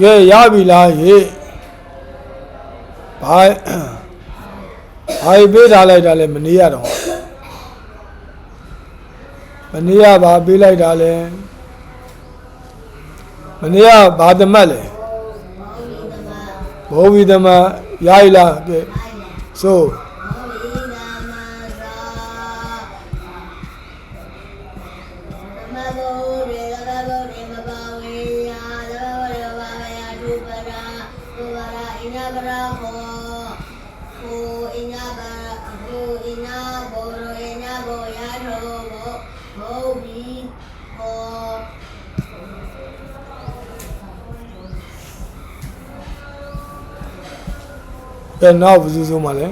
ကဲရပြီလားဟေ့ဘာဘာပေးထားလိုက်တာလဲမနေရတော့မနေရဘာပေးလိုက်တာလဲမနေရဘာသမတ်လဲဘောဝီသမတ်ရပြီလားကဲဆို ကဲနောက်ဘူးစုမှလဲ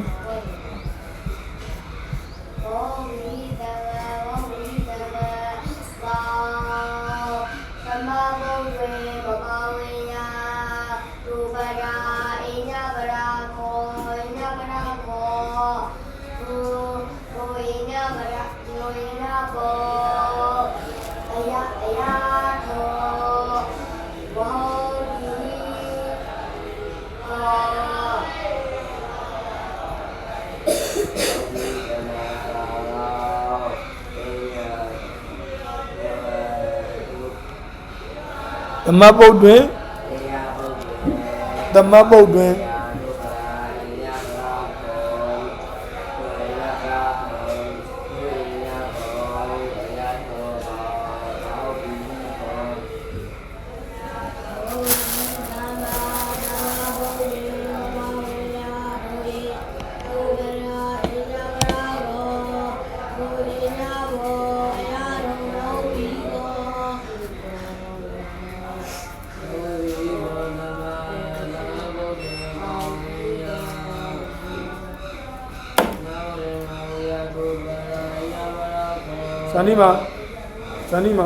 သမတ်ပုတ်တွင်သမတ်ပုတ်တွင် ဇာနိမဇာနိမ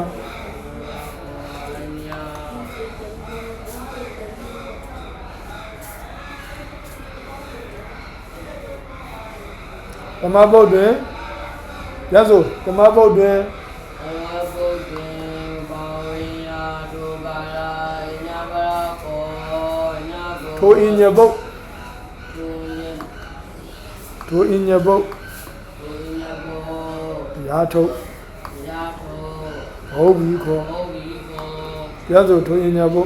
သမတ်ပုတ်တွင်ရဆိုသမတ်ပုတ်တွင်အဝဘုဒ္ဓံဘာဝိယာဒုပါရာညပရာကောညဘုထိုအင်ညပုတ်သူညထိုအင်ညပုတ်သူညဘုရာထုတ်ရာထော ဘုံဘီခေါ်ဘုဝိကောရဆိုထိုအင်ညပု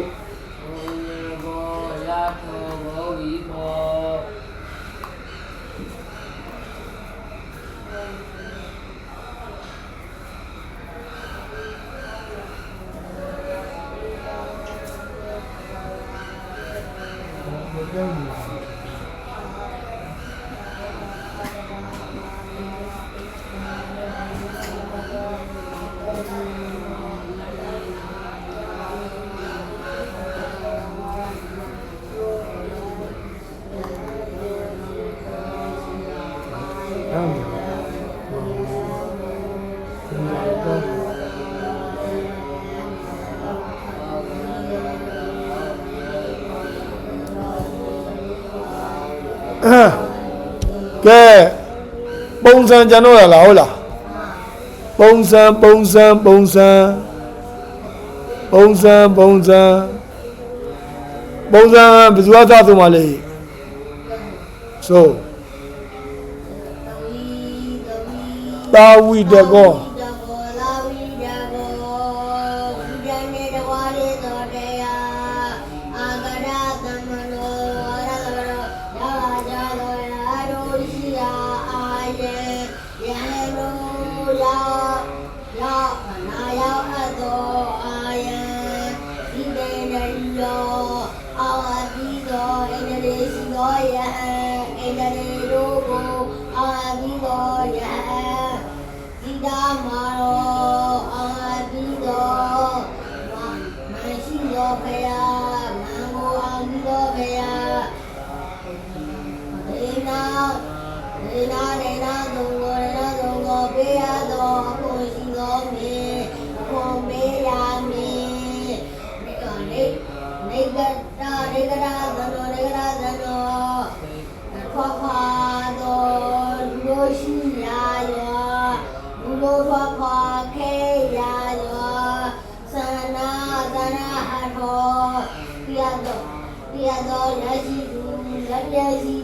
ကျွန်တော်ရလားဟုတ်လားပုံစံပုံစံပုံစံပုံစံပုံစံပုံစံဘယ်သူကသာသုံးပါလဲဆိုတာဝိတကော ဒေနာဒေနာဒေနာသုံးကိုဒေနာသုံးကိုပေးရသောအဖို့ရှိသောမြေအဖို့ပေးရမည်ဒီကနေ့နေကတာနေကတာသနောနေကတာသနောခွာခွာတော်လူတို့ရှိရာရောလူတို့ခွာခွာခဲရာရောသနာသနာဟတော်ပြရသောပြရသောရရှိသူလက်ပြရှိသူတမ္ပနာတပတမ္ပနာတသောတမ္ပနာတသောဤသောသောဘောဓဘာရှိ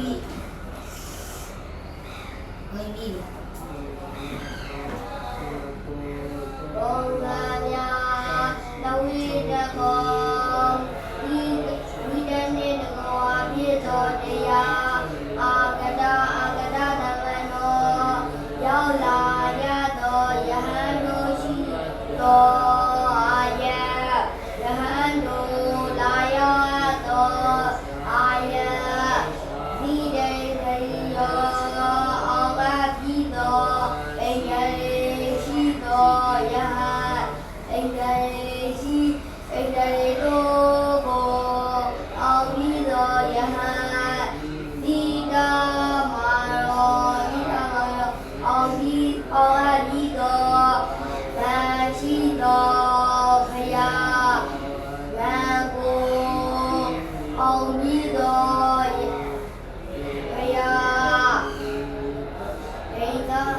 ဒိ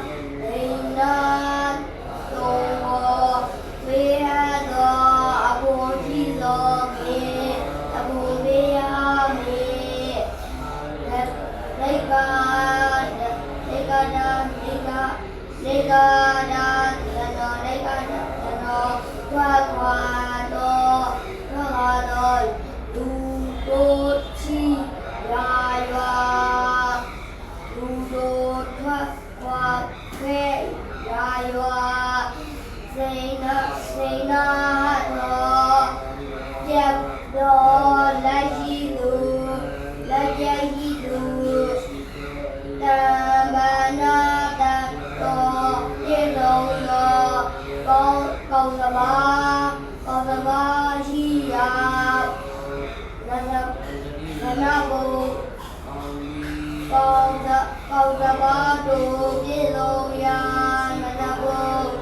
နာစိန်နာတော်ပြတ်တော်လက်ရှိသူလက်ပြရှိသူတမ္ပနာတတော်ပြေလုံးတော်ကောင်းကောင်းသမားကောင်းသမားရှိရာနန္ဒနန္ဒဘုကောင်းသောကောင်းသောဘာတို့ပြေလုံးရာမနာဘောမနာဘောဘောမီသမာဘီကာဝိတကောဝိတတေတဝါဖြစ်သောတရားအာသတာသမ္မနောရောက်လာကြသောယဟန်ဒီရှိရရှိသောအာယံယဟန်တို့လာရောက်သောအာယံစီတေတရိယော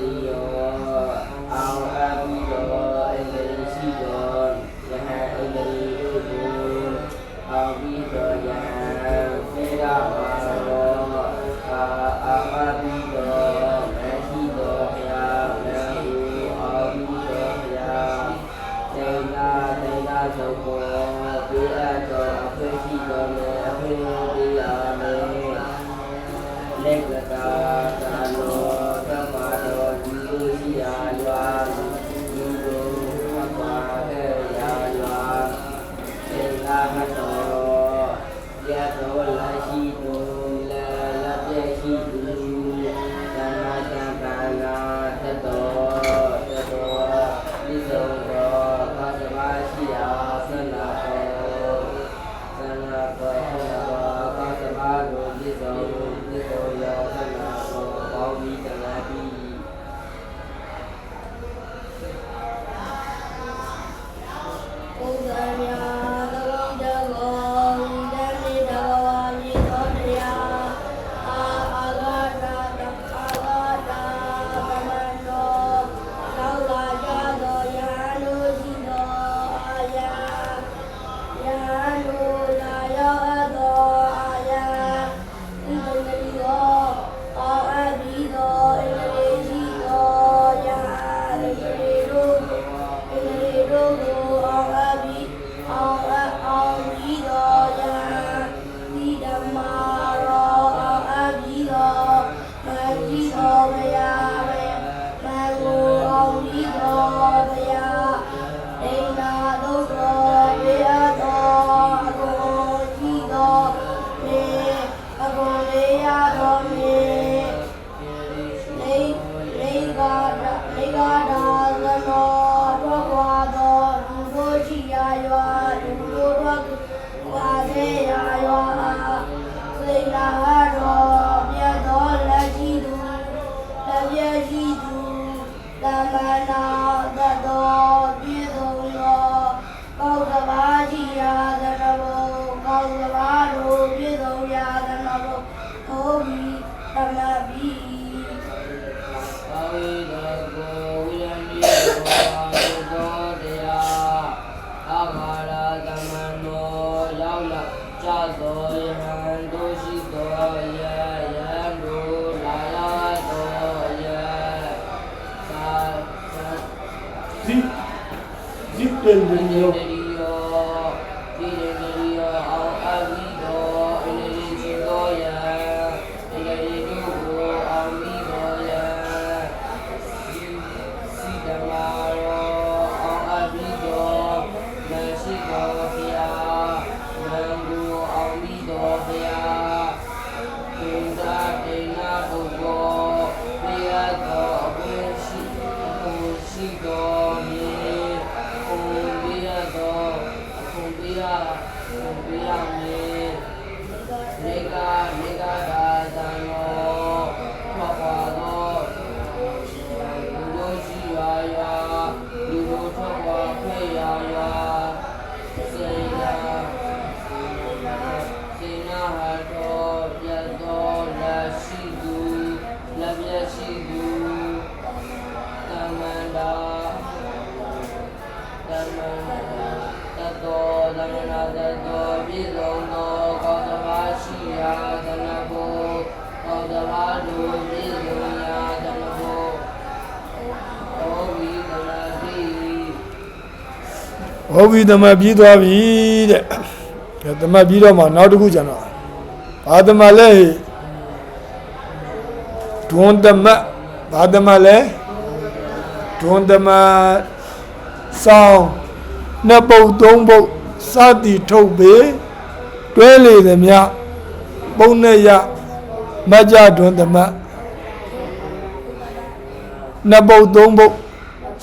အောင်ပြီးသောယဟန်သေရပါသောအာအာပိသောမရှိသောဘုရားဘုရားကိုအောင်ပြီးသောဘုရားတေနာတေနာသုဘောပြေအပ်သောအခွင့်ရှိသောလည်းအခွင့်ပေးရမယ်လက်ကတာသာနော ဟောပြီးသမပြီးသွားပြီတဲ့သမပြီးတော့မှနောက်တစ်ခုကျန်တော့ဘာသမလဲဒွန်သမဘာသမလဲဒွန်သမဆောင်းနှစ်ပုတ်သုံးပုတ်စသည်ထုတ်ပေတွဲလေသည်မြပုံနဲ့ရမကြတွင်သမနှစ်ပုတ်သုံးပုတ်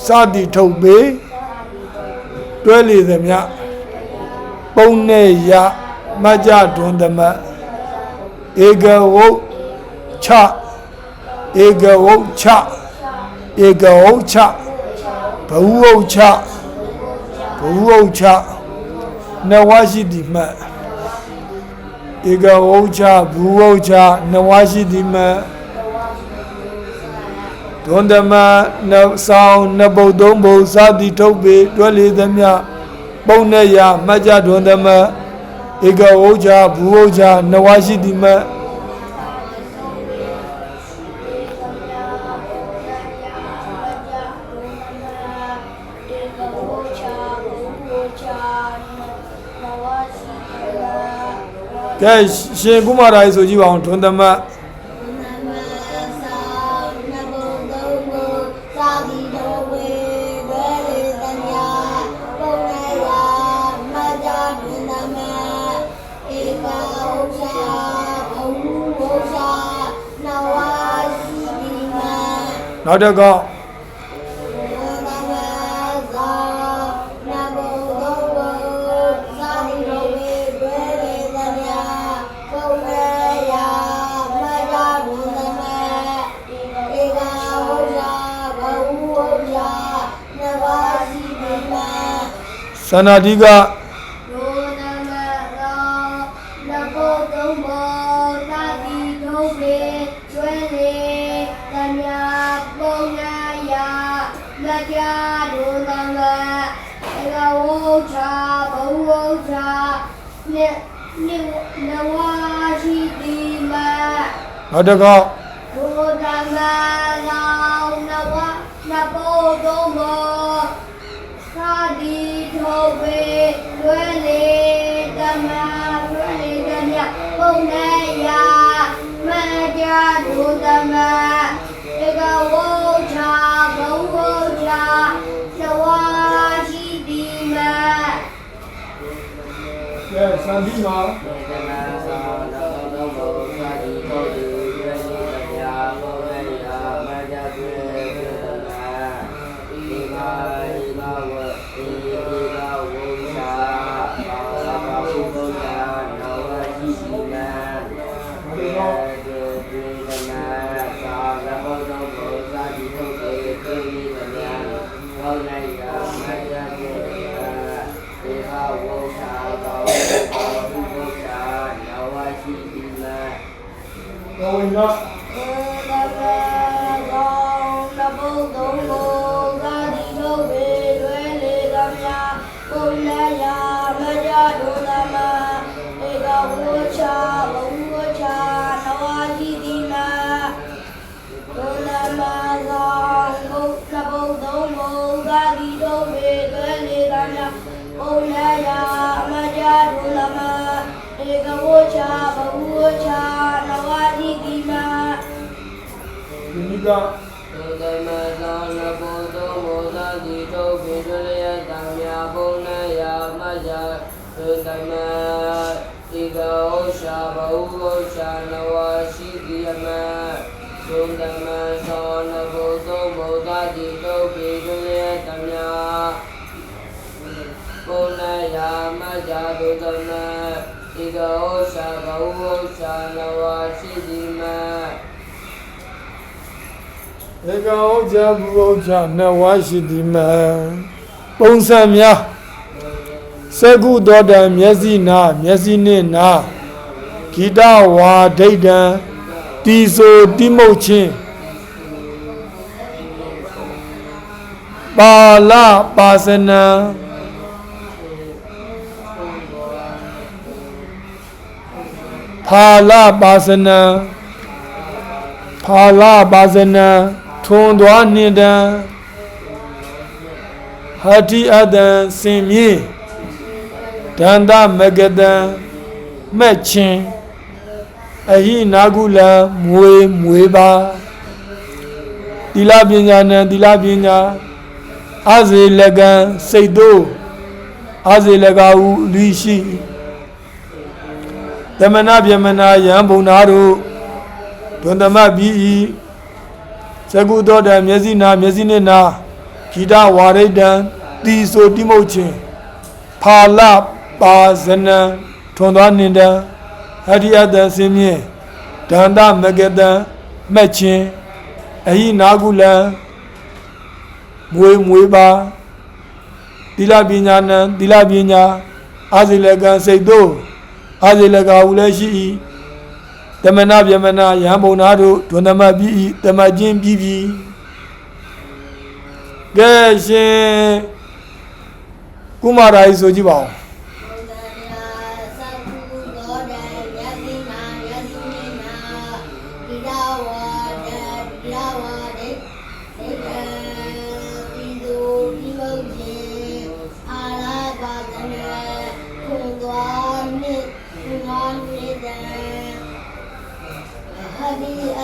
စသည်ထုတ်ပေ တွဲလေသမျှပုံနဲ့ရမကြတွန်သမဧကဝုတ်ချဧကဝုတ်ချဧကဝုတ်ချဘဝုတ်ချဘဝုတ်ချနဝရှိတိမဧကဝုတ်ချဘဝုတ်ချနဝရှိတိမ ဂုံတမနှဆောင်နှပုတ်သုံးပုတ်စသည်ထုတ်ပေတွဲလေသမျှပုံနဲ့ရာမှတ်ကြဒွန်တမဧကဝုချဘူဝုချနဝရှိတိမကဲရှင်ကုမာရာကြီးဆိုကြည့်ပါအောင်ဒွန်တမ နောက်တစ်ခေါက်သနာတိက 啊，这个。 ချာဘဝချာနဝတိတိမဒီနိကသောတမသောနပုတ္တမောသတိတုပိဒလယတံမြာဘုံနယမဇာသောတမတိကောရှာဘဝရှာနဝရှိတိယမသောတမသောနပုတ္တမောသတိတုပိဒလယတံမြာဘုံနယမဇာသောတမ တိကောရှာဘဟုကောရှာနဝရှိတိယမဧကဩဇာဘူဩဇာနဝရှိတိမံပုံစံများစကုတော်တံမျက်စိနာမျက်စိနှင့်နာဂီတဝါဒိဋ္ဌံတီဆိုတိမုတ်ချင်းပါလပါစနံ ဖာလပါစနံဖာလပါဇနံထွန်သွားနှင့်တံဟာတိအတံစင်မြေဒန္တမဂတံမက်ချင်းအဟိနာကုလံမွေမွေပါသီလပညာနံသီလပညာအဇေလကံစိတ်တို့အဇေလကဟုလူရှိ သမဏဗျမနာယံဘုံနာတို့ဒွန်သမပြီးဤသကုတော်တံမျက်စိနာမျက်စိနှင့်နာဂီတဝါရိတံတီဆိုတိမုတ်ချင်းဖာလပါဇနံထွန်သွားနှင်တံဟရိယတံစင်မြင့်ဒန္တမကတံမက်ချင်းအဟိနာကုလံမွေမွေပါသီလပညာနံသီလပညာအာဇိလကံစိတ်တို့ အာဇိလကဟုလည်းရှိ၏တမနာဗျမနာယဟံဘုံနာတို့ဒွန်သမပြီးဤတမချင်းပြီးပြီကဲရှင်ကုမာရာကြီးဆိုကြည့်ပါဦး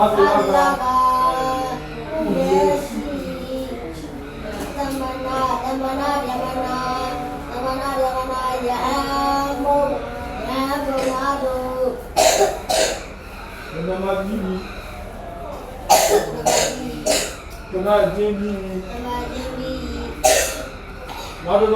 Kena jini. Kena jini. Lalu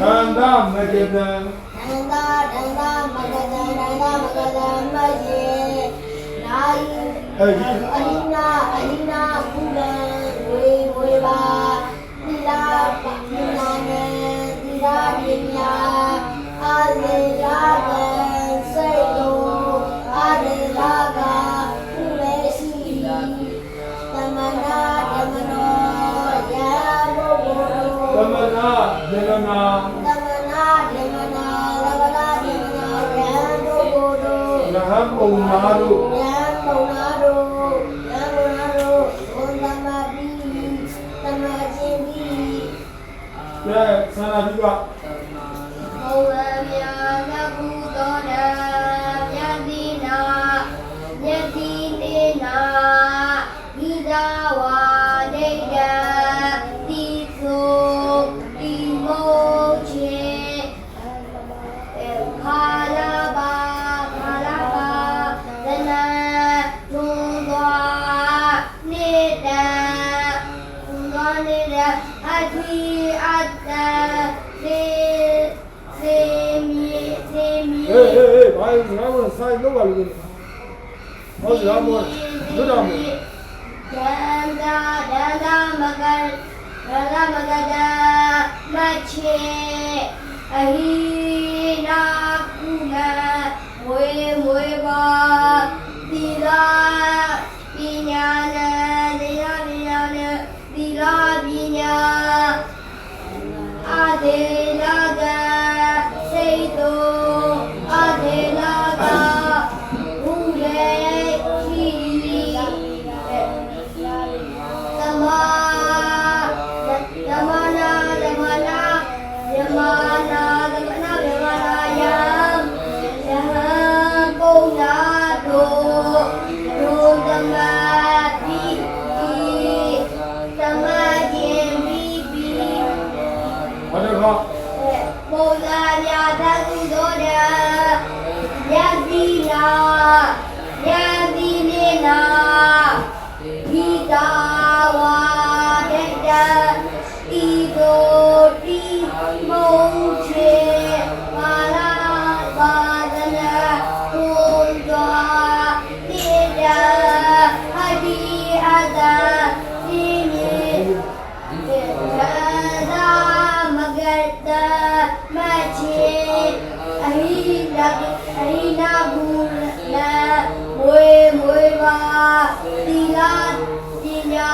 Nanda மகத நந்தா நந்தா மகத நந்தா மகத மகே நாயி Alina, Alina, Kule, Kule, Kule, Ba, Dila, Dila, Dila, Dila, Adela, Sedo, Adela, Kule, Si, Tamana, Tamano, Yalo, Tamana, Tamana, Laham Umaru あるは sai lo al guru ho ramo ramo danda danda magar danda magada mache ahi na kuna moye moye ba dila inyana dila inyana dila inyana adela Mevlana Mevlana Yardımcı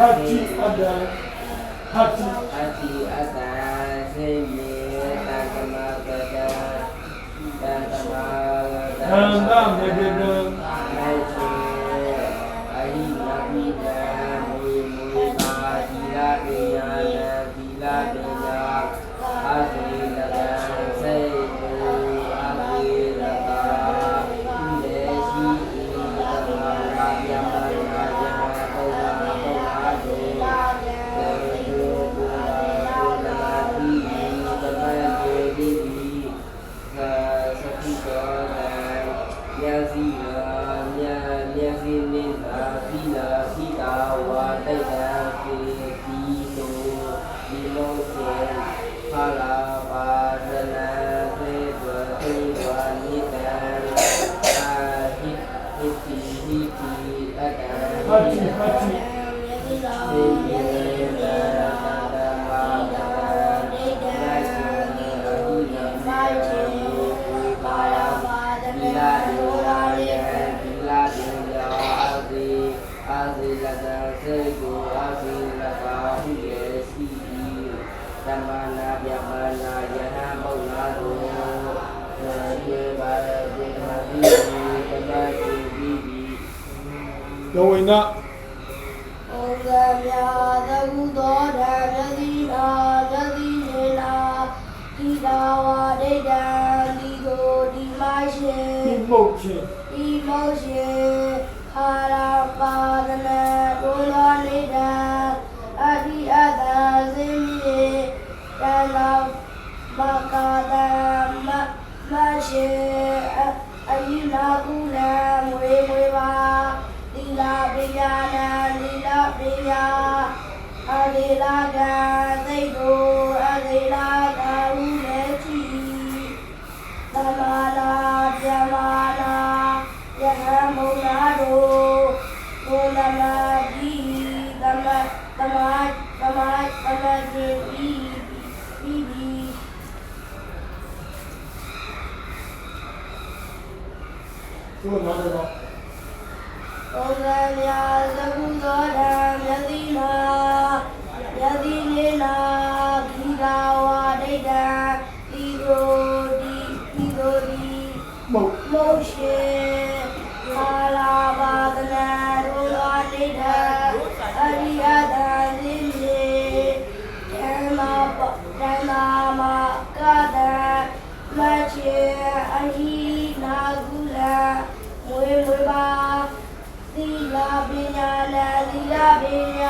Hati ada Hati Hati ada Sini Tak kenal Tak kenal Tak kenal Tak kenal Ya oyna. they lie they go, and they lie down in the tree. Damala, Damala, Yahamonado, Monamadi, Damad, Damad, Damad, Damadi, Bibi. ومن يعلم ظلام الذين يغفر لنا بنا وعلينا موشي قال بعضنا نور علينا أريادا لله كما ما كان ماشي أهي ناغولا موي موي با ديلا بينا لا ديلا بينا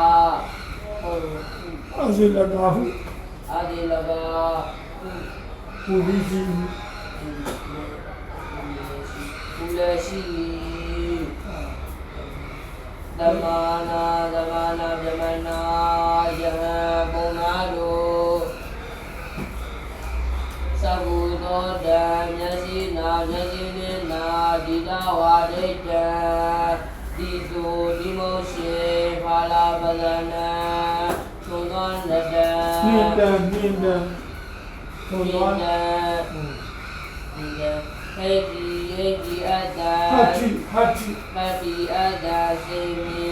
आजे लगा हूँ। आजे लगा। पूरी जी तुलसी दमाना दमाना जमना यह कुमारो सबूतो दम्यसी नाम्यसी ने नादिदा वादेजा दिदो तो दिमोशे फाला बदना। က်စိနာမျက်စိနှင့်နာဒီတဝါဒိတံဒီဆိုဒီမောရှိဖာလာပဒနာသုသောနတံမြင့်တန်မြင့်တန်ထုံဒီသွားနံဒီနံဟေဒီဟေဒီအတ္တဟတ်တိဟတ်တိပတိအတ္တစေမိ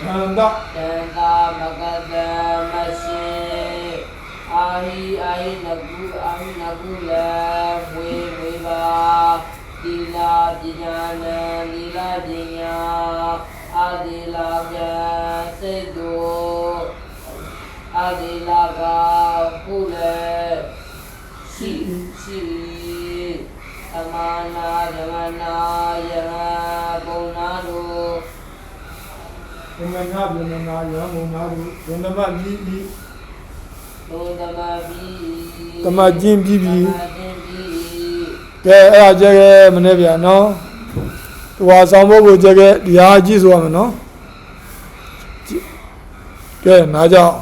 ခန္ဓာတန်တာမကတမရှိအာဟိအာဟိနကုအာဟိနကုလဝေဝေပါတိလာပညာနံတိလာပညာ အာတိလာကံစေတုအာတိလာကကုလေရှိရှိအမနာဓမ္မနာယဟပုံနာတို့ဘုံနာဘုံနာရောဘုံနာတို့ဘုံနမမြည်ပြီးသုသမပိတမကျင်းပြီးပြီးသမချင်းပိကဲအဲ့ဒါကြဲကဲမနေ့ပြန်နော် တဝါဆောင်ဖို့ကိုကြဲကဲဒီဟာကြည့်ဆိုရမယ်နော်ကြည့်ကဲနားကြအောင်